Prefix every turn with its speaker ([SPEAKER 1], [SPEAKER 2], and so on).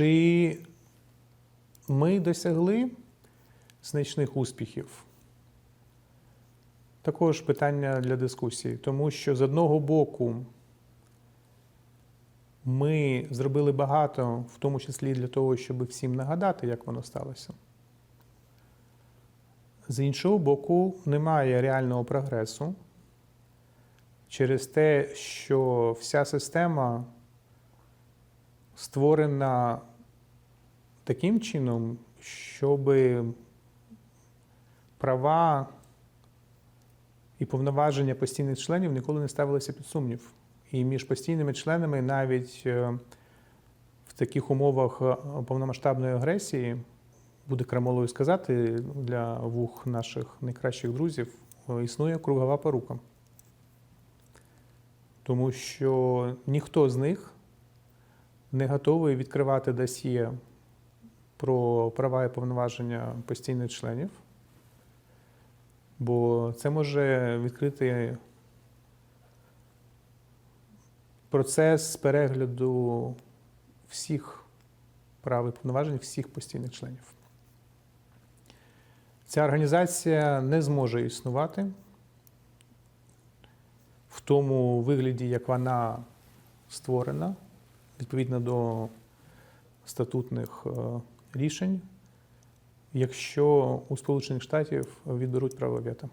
[SPEAKER 1] Чи ми досягли значних успіхів? Також питання для дискусії, тому що з одного боку ми зробили багато, в тому числі для того, щоб всім нагадати, як воно сталося. З іншого боку, немає реального прогресу через те, що вся система створена таким чином, щоб права і повноваження постійних членів ніколи не ставилися під сумнів. І між постійними членами навіть е, в таких умовах е, повномасштабної агресії, буде крамолою сказати для вух наших найкращих друзів, е, існує кругова порука. Тому що ніхто з них не готовий відкривати досьє про права і повноваження постійних членів, бо це може відкрити процес перегляду всіх прав і повноважень всіх постійних членів. Ця організація не зможе існувати в тому вигляді, як вона створена, відповідно до статутних е, рішень, якщо у Сполучених Штатів відберуть право вето.